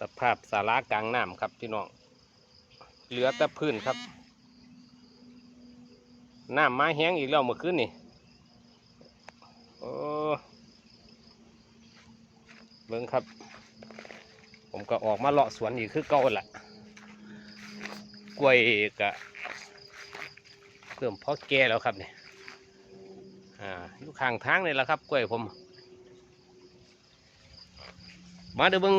สภาพสารากลางน้ำครับพี่น้อง เหลือแต่พื้นครับ น้ำมาแห้งอีกแล้วเมื่อคืนนี่โอ้เบิ่งครับ ผมก็ออกมาเลาะสวนอีกคือเก่าแหละกล้วยกะเพิ่มพอแก่แล้วครับเนี่ยอ่าอยู่ข้างทางนี่แหละครับกล้วยผม มาเดี๋ยวเบิ่ง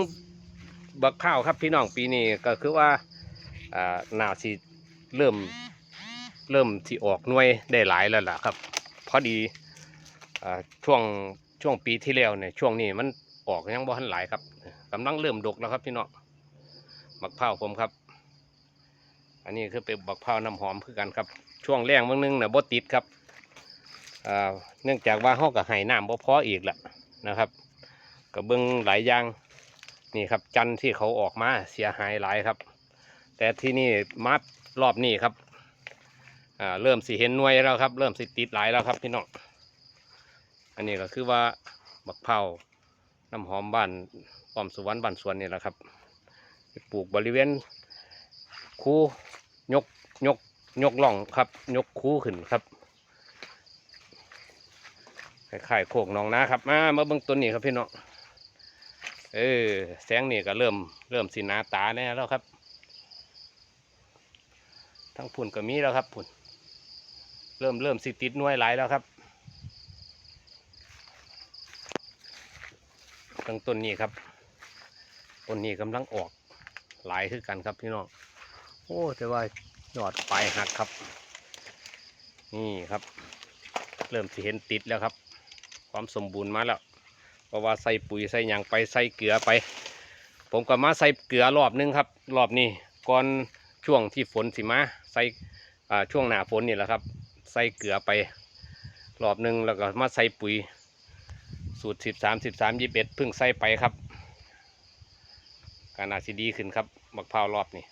บักข้าวครับพี่น้องปีนี้ก็คือว่าอ่าหนาวสิเริ่มเริ่มที่ออกหน่วยได้หลายแล้วล่ะครับพอดีอ่าช่วงช่วงปีที่แล้วเนี่ยช่วงนี้มันออกยังบ่ทันหลายครับกำลังเริ่มดกแล้วครับพี่น้องบักข้าวผมครับ อันนี้คือเป็นบักข้าวน้ำหอมคือกันครับ ช่วงแรงบางนึงเนี่ยบ่ติดครับอ่าเนื่องจากว่าเฮากับไห้น้ำบ่พออีกละนะครับก็เบิ่งหลายอย่าง นี่ครับ จันที่เขาออกมาเสียหายหลายครับ แต่ที่นี่มารอบนี้ครับอ่าเริ่มสิเห็นหน่วยแล้วครับ เริ่มสิติดหลายแล้วครับพี่น้องอันนี้ก็คือว่าบักเผาวน้ำหอมบ้านป้อมสุวรรณบ้านสวนนี่แหละครับปลูกบริเวณคูยกยกยกล่องครับ ยกคูขึ้นครับคล้ายๆโคกหนองนาครับ มามาเบิ่งต้นนี้ครับพี่น้อง เออแสงนี่ก็เริ่มเริ่มสีนาตาแน่แล้วครับทั้งพุ่นก็มีแล้วครับพุ่นเริ่มเริ่มสิติดน่วยหลายแล้วครับตั้งต้นนี้ครับต้นนี้กำลังออกหลายคือกันครับพี่น้องโอ้แต่ว่ายอดปลายหักครับ นี่ครับ เริ่มสิเห็นติดแล้วครับ ความสมบูรณ์มาแล้ว เพราะว่าใส่ปุ๋ยใส่หยางไปใส่เกลือไป ผมก็มาใส่เกลือรอบนึงครับ รอบนี้ก่อนช่วงที่ฝนสิมาใส่ช่วงหนาฝนนี่แหละครับ ใส่เกลือไป รอบนึงแล้วก็มาใส่ปุ๋ย สูตรสิบสามสิบสามยี่สิบเอ็ดเพิ่งใส่ไปครับ การอาจสิดีขึ้นครับบักพร้าวรอบนี้